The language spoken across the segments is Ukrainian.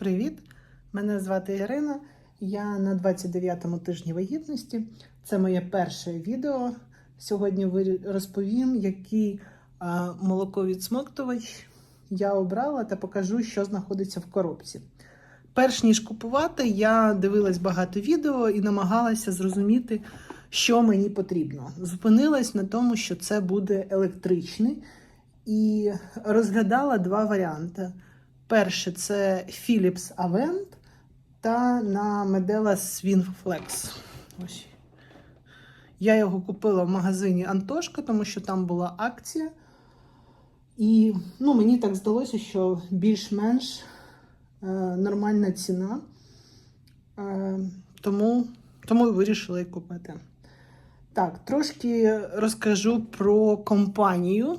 Привіт! Мене звати Ірина. Я на 29-му тижні вагітності. Це моє перше відео. Сьогодні розповім, який молоковідсмоктувач я обрала та покажу, що знаходиться в коробці. Перш ніж купувати, я дивилась багато відео і намагалася зрозуміти, що мені потрібно. Зупинилась на тому, що це буде електричний, і розглядала два варіанти. Перше це Philips Avent та на Medela Swingflex. Ось. Я його купила в магазині Антошка, тому що там була акція. І ну, мені так здалося, що більш-менш е, нормальна ціна. Е, тому, тому вирішила її купити. Так, трошки розкажу про компанію.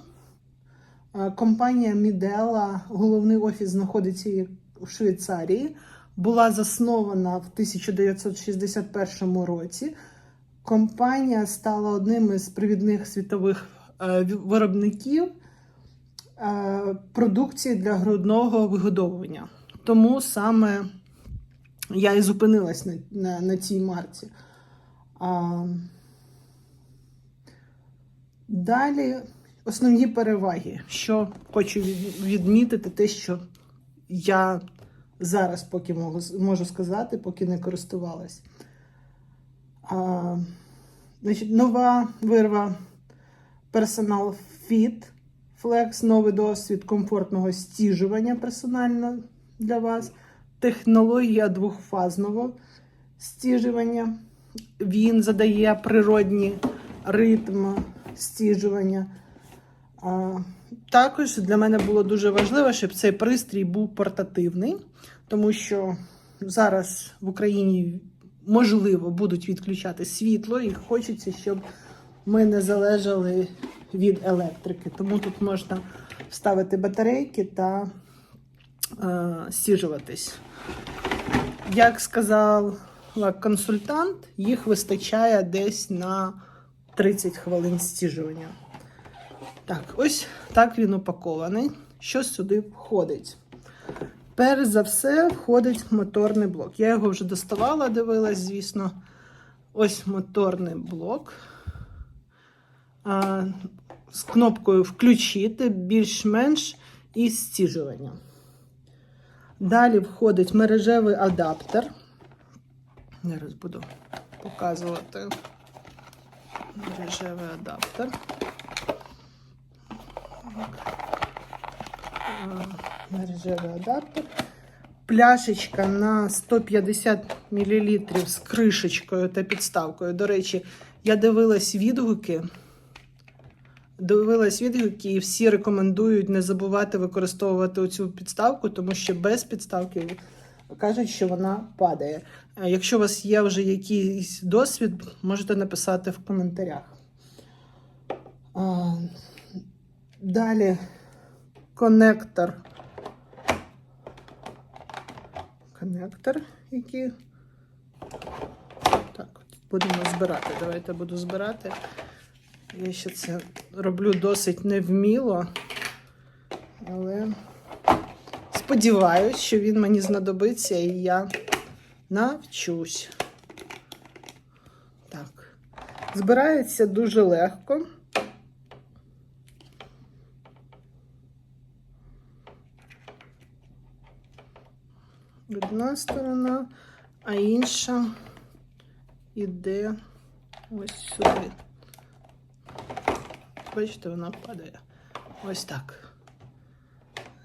Е, Компанія Мідела, головний офіс знаходиться у Швейцарії, була заснована в 1961 році. Компанія стала одним із провідних світових е, виробників е, продукції для грудного вигодовування. Тому саме я і зупинилась на, на, на цій марці. А, далі основні переваги, що хочу відмітити, те, що я зараз поки можу, сказати, поки не користувалась. А, значить, нова вирва Personal Fit Flex, новий досвід комфортного стіжування персонально для вас. Технологія двохфазного стіжування. Він задає природні ритм стіжування. Також для мене було дуже важливо, щоб цей пристрій був портативний, тому що зараз в Україні можливо будуть відключати світло, і хочеться, щоб ми не залежали від електрики. Тому тут можна вставити батарейки та е, стіжуватись. Як сказала консультант, їх вистачає десь на 30 хвилин стіжування. Так, ось так він упакований. Що сюди входить? Перш за все, входить моторний блок. Я його вже доставала, дивилась, звісно. Ось моторний блок. А, з кнопкою включити більш-менш і стіжування. Далі входить мережевий адаптер. Зараз буду показувати мережевий адаптер. Мережевий адаптер. Пляшечка на 150 мл з кришечкою та підставкою. До речі, я дивилась відгуки. Дивилась відгуки, і всі рекомендують не забувати використовувати оцю підставку, тому що без підставки кажуть, що вона падає. Е, Якщо у вас є вже якийсь досвід, можете написати в коментарях. А, Далі конектор. Конектор, який. Так, будемо збирати. Давайте буду збирати. Я ще це роблю досить невміло, але сподіваюсь, що він мені знадобиться і я навчусь. Так. Збирається дуже легко. Одна сторона, а інша іде ось сюди. Бачите, вона падає. Ось так.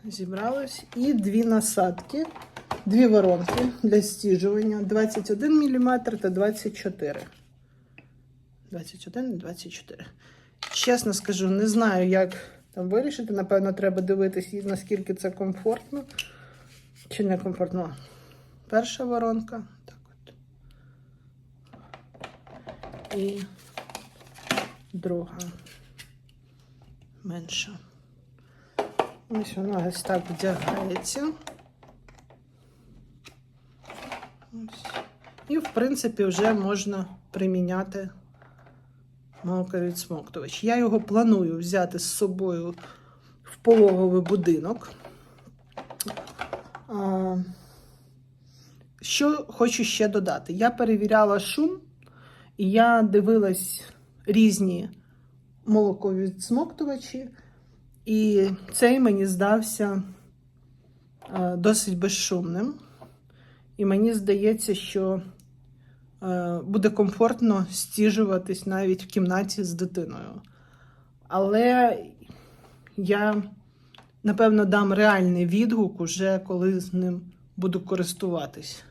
Зібралось. І дві насадки, дві воронки для стіжування. 21 мм та 24. 21 і 24. Чесно скажу, не знаю, як там вирішити. Напевно, треба дивитись, наскільки це комфортно. Чи не комфортно. Перша воронка. Так от. І друга менша. Ось вона ось так вдягається. Ось. І, в принципі, вже можна приміняти молоковідсмоктувач. Я його планую взяти з собою в пологовий будинок. Що хочу ще додати? Я перевіряла шум, і я дивилась різні молоковідсмоктувачі, і цей мені здався е, досить безшумним. І мені здається, що е, буде комфортно стіжуватись навіть в кімнаті з дитиною. Але я, напевно, дам реальний відгук уже коли з ним буду користуватись.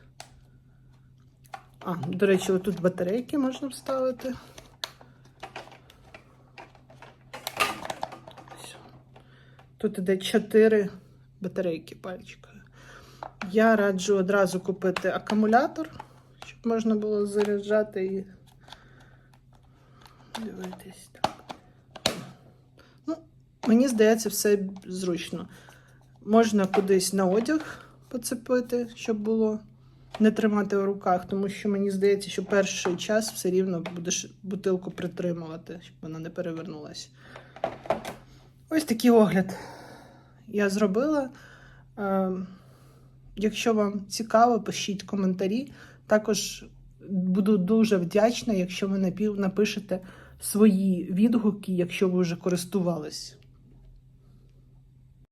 А, до речі, отут батарейки можна вставити. Тут іде 4 батарейки пальчика. Я раджу одразу купити акумулятор, щоб можна було заряджати і дивитись так. Мені здається, все зручно. Можна кудись на одяг поцепити, щоб було не тримати в руках, тому що мені здається, що перший час все рівно будеш бутилку притримувати, щоб вона не перевернулася. Ось такий огляд я зробила. Е, Якщо вам цікаво, пишіть коментарі. Також буду дуже вдячна, якщо ви напишете свої відгуки, якщо ви вже користувались